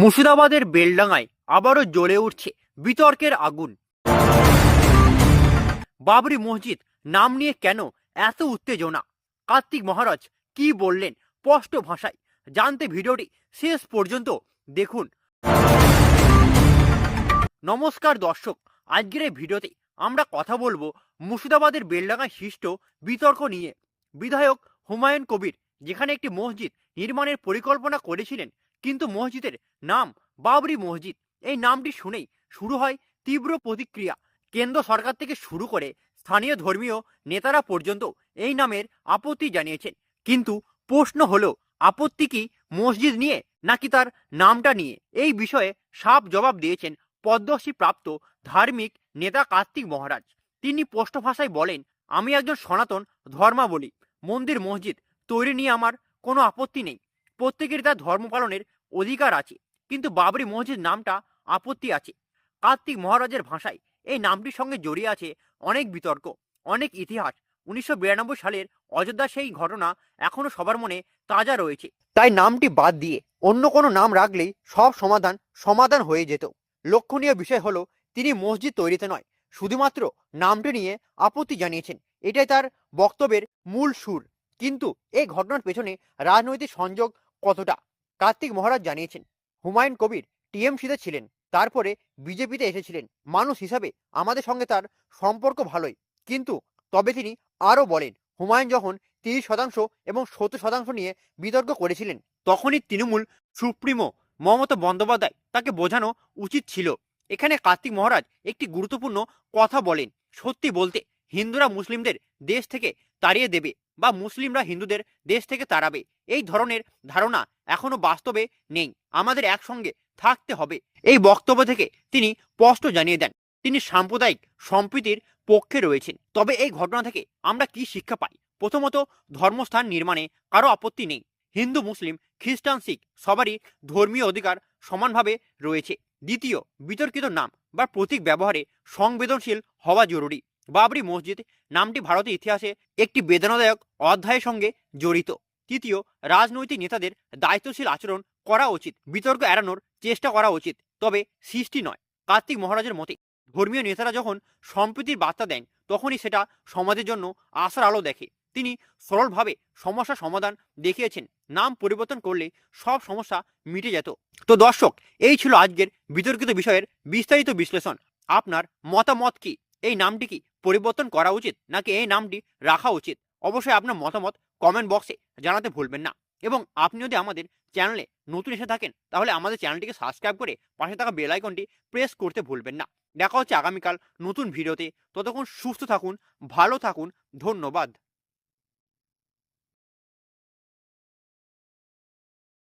মুর্শিদাবাদের বেলডাঙায় আবারও জ্বলে উঠছে বিতর্কের আগুন। বাবরি মসজিদ নাম নিয়ে কেন এত উত্তেজনা? কার্তিক মহারাজ কি বললেন স্পষ্ট ভাষায়? জানতে ভিডিওটি শেষ পর্যন্ত দেখুন। নমস্কার দর্শক, আজকের এই ভিডিওতে আমরা কথা বলব মুর্শিদাবাদের বেলডাঙ্গা সৃষ্ট বিতর্ক নিয়ে। বিধায়ক হুমায়ুন কবির যেখানে একটি মসজিদ নির্মাণের পরিকল্পনা করেছিলেন কিন্তু মসজিদের নাম বাবরি মসজিদ। এই নামটি শুনেই শুরু হয় তীব্র প্রতিক্রিয়া। কেন্দ্র সরকার থেকে শুরু করে স্থানীয় ধর্মীয় নেতারা পর্যন্ত এই নামের আপত্তি জানিয়েছেন। কিন্তু প্রশ্ন হলো, আপত্তি কি মসজিদ নিয়ে নাকি তার নামটা নিয়ে? এই বিষয়ে সাফ জবাব দিয়েছেন পদ্মশ্রী প্রাপ্ত ধার্মিক নেতা কার্তিক মহারাজ। তিনি পোষ্ট ভাষায় বলেন, আমি একজন সনাতন ধর্মাবলী। মন্দির মসজিদ তৈরি নিয়ে আমার কোনো আপত্তি নেই। প্রত্যেকের তার ধর্ম পালনের অধিকার আছে, কিন্তু বাবরি মসজিদ নামটা আপত্তি আছে। কার্তিক মহারাজের ভাষায় এই নামটির সঙ্গে জড়িয়ে আছে অনেক বিতর্ক, অনেক ইতিহাস। উনিশশো বিরানব্বই সালের অযোধ্যা সেই ঘটনা এখনও সবার মনে তাজা রয়েছে। তাই নামটি বাদ দিয়ে অন্য কোনো নাম রাখলেই সব সমাধান সমাধান হয়ে যেত। লক্ষণীয় বিষয় হলো, তিনি মসজিদ তৈরিতে নয়, শুধুমাত্র নামটি নিয়ে আপত্তি জানিয়েছেন। এটাই তার বক্তব্যের মূল সুর। কিন্তু এই ঘটনার পেছনে রাজনৈতিক সংযোগ কতটা? কার্তিক মহারাজ জানিয়েছেন, হুমায়ুন কবির টিএমসিতে ছিলেন, তারপরে বিজেপিতে এসেছিলেন। মানুষ হিসাবে আমাদের সঙ্গে তার সম্পর্ক ভালোই। কিন্তু তবে তিনি আরও বলেন, হুমায়ুন যখন তিরিশ শতাংশ এবং সত্তর শতাংশ নিয়ে বিতর্ক করেছিলেন, তখনই তৃণমূল সুপ্রিমো মমতা বন্দ্যোপাধ্যায় তাকে বোঝানো উচিত ছিল। এখানে কার্তিক মহারাজ একটি গুরুত্বপূর্ণ কথা বলেন। সত্যি বলতে, হিন্দুরা মুসলিমদের দেশ থেকে তাড়িয়ে দেবে। বা মুসলিমরা হিন্দুদের দেশ থেকে তাড়াবে। এই ধরনের ধারণা এখনও বাস্তবে নেই। আমাদের একসঙ্গে থাকতে হবে। এই বক্তব্য থেকে তিনি স্পষ্ট জানিয়ে দেন। তিনি সাম্প্রদায়িক সম্প্রীতির পক্ষে রয়েছেন। তবে এই ঘটনা থেকে আমরা কি শিক্ষা পাই? প্রথমত, ধর্মস্থান নির্মাণে কারও আপত্তি নেই। হিন্দু, মুসলিম, খ্রিস্টান, শিখ সবারই ধর্মীয় অধিকার সমানভাবে রয়েছে। দ্বিতীয়, বিতর্কিত নাম বা প্রতীক ব্যবহারে সংবেদনশীল হওয়া জরুরি। বাবরি মসজিদ, নামটি ভারতের ইতিহাসে একটি বেদনাদায়ক অধ্যায়ের সঙ্গে জড়িত। তৃতীয়, রাজনৈতিক নেতাদের দায়িত্বশীল আচরণ করা উচিত, বিতর্ক এড়ানোর চেষ্টা করা উচিত, তবে সৃষ্টি নয়। কার্তিক মহারাজের মতে, ধর্মীয় নেতারা যখন সম্প্রীতির বার্তা দেন, তখনই সেটা সমাজের জন্য আশার আলো দেখে। তিনি সরলভাবে সমস্যা সমাধান দেখিয়েছেন, নাম পরিবর্তন করলে সব সমস্যা মিটে যেত। তো দর্শক, এই ছিল আজকের বিতর্কিত বিষয়ের বিস্তারিত বিশ্লেষণ। আপনার মতামত কি? এই নামটি কি? পরিবর্তন করা উচিত নাকি এই নামটি রাখা উচিত? অবশ্যই আপনার মতামত কমেন্ট বক্সে জানাতে ভুলবেন না। এবং আপনি যদি আমাদের চ্যানেলে নতুন এসে থাকেন, তাহলে আমাদের চ্যানেলটিকে সাবস্ক্রাইব করে পাশে থাকা বেলাইকনটি প্রেস করতে ভুলবেন না। দেখা হচ্ছে আগামীকাল নতুন ভিডিওতে ততক্ষণ সুস্থ থাকুন, ভালো থাকুন। ধন্যবাদ।